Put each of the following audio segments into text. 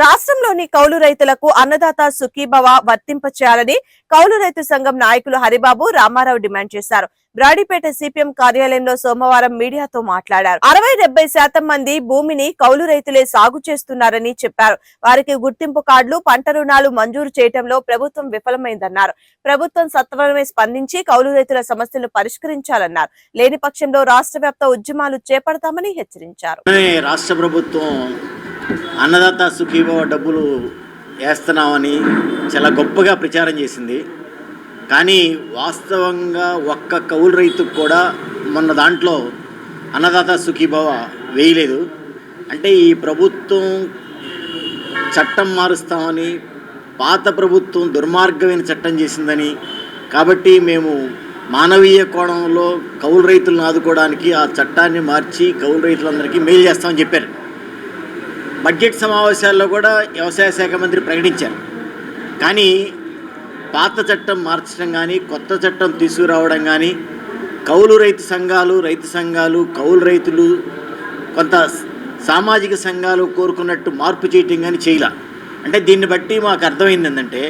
రాష్ట్రంలోని కౌలు రైతులకు అన్నదాత సుఖీభవ వర్తింప చేయాలని కౌలు రైతు సంఘం నాయకులు హరిబాబు రామారావు డిమాండ్ చేశారు. బ్రాడీపేట సిపిఎం కార్యాలయంలో సోమవారం మీడియాతో మాట్లాడారు. అరవై డెబ్బై శాతం మంది భూమిని కౌలు రైతులే సాగు చేస్తున్నారని చెప్పారు. వారికి గుర్తింపు కార్డులు పంట రుణాలు మంజూరు చేయడంలో ప్రభుత్వం విఫలమైందన్నారు. ప్రభుత్వం సత్వరమే స్పందించి కౌలు రైతుల సమస్యలు పరిష్కరించాలన్నారు. లేని పక్షంలో రాష్ట్ర వ్యాప్త ఉద్యమాలు చేపడతామని హెచ్చరించారు. రాష్ట్ర ప్రభుత్వం అన్నదాత సుఖీభవ డబ్బులు వేస్తున్నామని చాలా గొప్పగా ప్రచారం చేసింది. కానీ వాస్తవంగా ఒక్క కౌలు రైతుకు కూడా మొన్న దాంట్లో అన్నదాత సుఖీభవ వేయలేదు. అంటే ఈ ప్రభుత్వం చట్టం మారుస్తామని పాత ప్రభుత్వం దుర్మార్గమైన చట్టం చేసిందని కాబట్టి మేము మానవీయ కోణంలో కౌలు రైతులను ఆదుకోవడానికి ఆ చట్టాన్ని మార్చి కౌలు రైతులందరికీ మేలు చేస్తామని చెప్పారు. బడ్జెట్ సమావేశాల్లో కూడా వ్యవసాయ శాఖ మంత్రి ప్రకటించారు. కానీ పాత చట్టం మార్చడం కానీ కొత్త చట్టం తీసుకురావడం కానీ కౌలు రైతు సంఘాలు రైతు సంఘాలు కౌలు రైతులు కొంత సామాజిక సంఘాలు కోరుకున్నట్టు మార్పు చేయటం కానీ చేయలే. అంటే దీన్ని బట్టి మాకు అర్థమైంది ఏంటంటే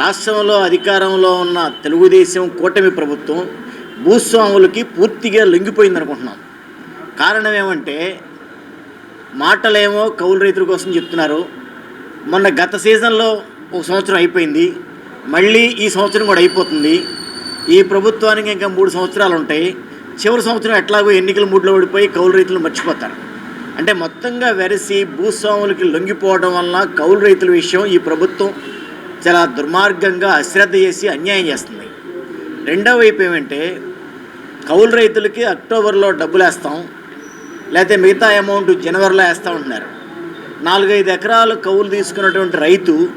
రాష్ట్రంలో అధికారంలో ఉన్న తెలుగుదేశం కూటమి ప్రభుత్వం భూస్వాములకి పూర్తిగా లొంగిపోయింది అనుకుంటున్నాం కారణం ఏమంటే మాటలేమో కౌలు రైతుల కోసం చెప్తున్నారు. మొన్న గత సీజన్లో ఒక సంవత్సరం అయిపోయింది. మళ్ళీ ఈ సంవత్సరం కూడా అయిపోతుంది. ఈ ప్రభుత్వానికి ఇంకా మూడు సంవత్సరాలు ఉంటాయి. చివరి సంవత్సరం ఎట్లాగో ఎన్నికల మూడులో ఓడిపోయి కౌలు రైతులు మర్చిపోతారు. అంటే మొత్తంగా వెరసి భూస్వాములకి లొంగిపోవడం వలన కౌలు రైతుల విషయం ఈ ప్రభుత్వం చాలా దుర్మార్గంగా అశ్రద్ధ చేసి అన్యాయం చేస్తుంది. రెండవ వైపు ఏమంటే కౌలు రైతులకి అక్టోబర్లో డబ్బులు వేస్తాం లేకపోతే మిగతా అమౌంట్ జనవరిలో వేస్తూ ఉంటున్నారు. నాలుగైదు ఎకరాలు కౌలు తీసుకున్నటువంటి రైతు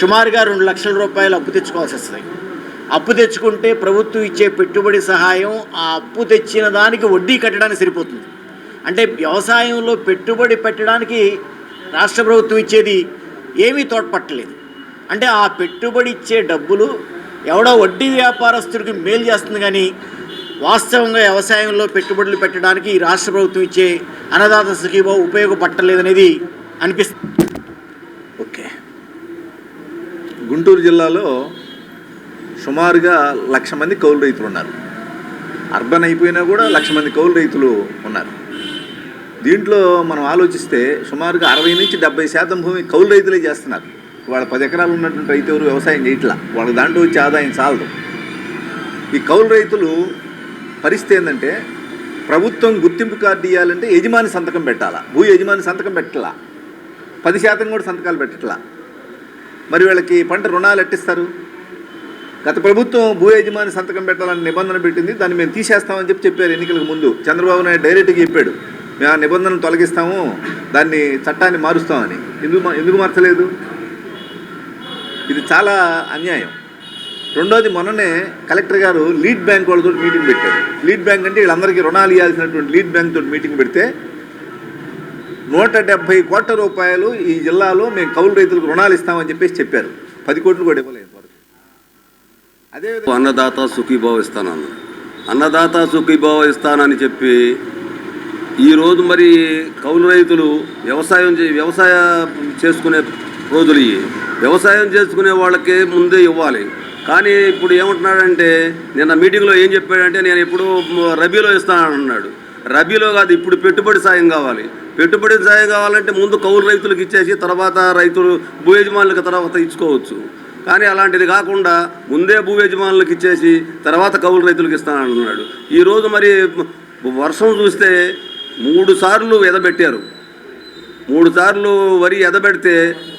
సుమారుగా రెండు లక్షల రూపాయలు అప్పు తెచ్చుకోవాల్సి వస్తుంది. అప్పు తెచ్చుకుంటే ప్రభుత్వం ఇచ్చే పెట్టుబడి సహాయం ఆ అప్పు తెచ్చిన దానికి వడ్డీ కట్టడానికి సరిపోతుంది. అంటే వ్యవసాయంలో పెట్టుబడి పెట్టడానికి రాష్ట్ర ప్రభుత్వం ఇచ్చేది ఏమీ తోడ్పట్టలేదు. అంటే ఆ పెట్టుబడి ఇచ్చే డబ్బులు ఎవడో వడ్డీ వ్యాపారస్తుడికి మేలు చేస్తుంది కానీ వాస్తవంగా వ్యవసాయంలో పెట్టుబడులు పెట్టడానికి ఈ రాష్ట్ర ప్రభుత్వం ఇచ్చే అన్నదాత సుఖీభావ ఉపయోగపట్టలేదనేది అనిపిస్తుంది. ఓకే. గుంటూరు జిల్లాలో సుమారుగా లక్ష మంది కౌలు రైతులు ఉన్నారు. అర్బన్ అయిపోయినా కూడా లక్ష మంది కౌలు రైతులు ఉన్నారు. దీంట్లో మనం ఆలోచిస్తే సుమారుగా అరవై నుంచి డెబ్బై శాతం భూమి కౌలు రైతులే చేస్తున్నారు. వాళ్ళ పది ఎకరాలు ఉన్నటువంటి రైతు ఎవరు వ్యవసాయం చేయట్లా? వాళ్ళ దాంట్లో వచ్చే ఆదాయం చాలదు. ఈ కౌలు రైతులు పరిస్థితి ఏంటంటే ప్రభుత్వం గుర్తింపు కార్డు ఇవ్వాలంటే యజమాని సంతకం పెట్టాలా? భూ యజమాని సంతకం పెట్టాలా పది శాతం కూడా సంతకాలు పెట్టట్లా? మరి వీళ్ళకి పంట రుణాలు ఎట్టిస్తారు? గత ప్రభుత్వం భూ యజమాని సంతకం పెట్టాలని నిబంధన పెట్టింది దాన్ని మేము తీసేస్తామని చెప్పి చెప్పారు ఎన్నికలకు ముందు. చంద్రబాబు నాయుడు డైరెక్ట్గా చెప్పాడు మేము ఆ నిబంధనలు తొలగిస్తాము దాన్ని చట్టాన్ని మారుస్తామని. ఎందుకు ఎందుకు మార్చలేదు? ఇది చాలా అన్యాయం. రెండోది మొన్ననే కలెక్టర్ గారు లీడ్ బ్యాంక్ వాళ్ళతో మీటింగ్ పెట్టారు. లీడ్ బ్యాంక్ అంటే వీళ్ళందరికీ రుణాలు ఇవ్వాల్సినటువంటి లీడ్ బ్యాంక్ తోటి మీటింగ్ పెడితే నూట డెబ్బై కోట్ల రూపాయలు ఈ జిల్లాలో మేము కౌలు రైతులకు రుణాలు ఇస్తామని చెప్పేసి చెప్పారు. పది కోట్లు కూడా ఇవ్వలేదు ఇంతవరకు అదేవిధంగా అన్నదాత సుఖీభావ ఇస్తానన్న అన్నదాత సుఖీభావ ఇస్తానని చెప్పి ఈరోజు మరి కౌలు రైతులు వ్యవసాయం చే- వ్యవసాయ చేసుకునే రోజులు ఇవి వ్యవసాయం చేసుకునే వాళ్ళకే ముందే ఇవ్వాలి. కానీ ఇప్పుడు ఏమంటున్నాడంటే నిన్న మీటింగ్లో ఏం చెప్పాడంటే నేను ఇప్పుడు రబీలో ఇస్తానన్నాడు రబీలో కాదు ఇప్పుడు పెట్టుబడి సాయం కావాలి. పెట్టుబడి సాయం కావాలంటే ముందు కౌలు రైతులకు ఇచ్చేసి తర్వాత రైతులు భూ యజమానులకు తర్వాత ఇచ్చుకోవచ్చు. కానీ అలాంటిది కాకుండా ముందే భూ యజమానులకు ఇచ్చేసి తర్వాత కౌలు రైతులకు ఇస్తానన్నాడు ఈరోజు మరి వర్షం చూస్తే మూడు సార్లు ఎదబెట్టారు. మూడు సార్లు వరి ఎదబెడితే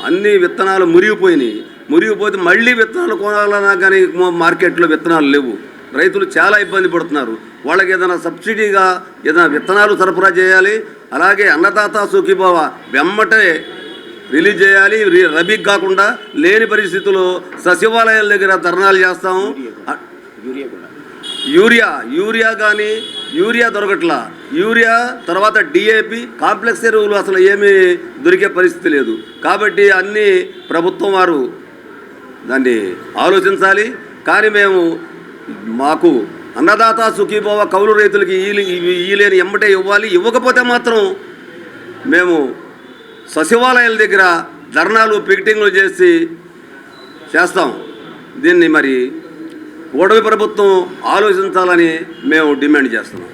అన్ని విత్తనాలు మురిగిపోయినాయి. మురిగిపోతే మళ్ళీ విత్తనాలు కొనాలన్నా కానీ మార్కెట్లో విత్తనాలు లేవు. రైతులు చాలా ఇబ్బంది పడుతున్నారు. వాళ్ళకి ఏదైనా సబ్సిడీగా ఏదైనా విత్తనాలు సరఫరా చేయాలి అలాగే అన్నదాత సుఖీభావ వెమ్మటే రిలీజ్ చేయాలి. రబీకి కాకుండా లేని పరిస్థితుల్లో సచివాలయాల దగ్గర ధర్నాలు చేస్తాము. యూరియా యూరియా కానీ యూరియా దొరకట్లా. యూరియా తర్వాత డిఏపి కాంప్లెక్స్ ఎరువులు అసలు ఏమీ దొరికే పరిస్థితి లేదు. కాబట్టి అన్నీ ప్రభుత్వం వారు దాన్ని ఆలోచించాలి. కానీ మేము మాకు అన్నదాత సుఖీభవ కౌలు రైతులకి ఈ లేని ఎమ్మటే ఇవ్వాలి. ఇవ్వకపోతే మాత్రం మేము సచివాలయాల దగ్గర ధర్నాలు పికెటింగ్లు చేసి చేస్తాం. దీన్ని మరి ఓడవి ప్రభుత్వం ఆలోచించాలని మేము డిమాండ్ చేస్తున్నాం.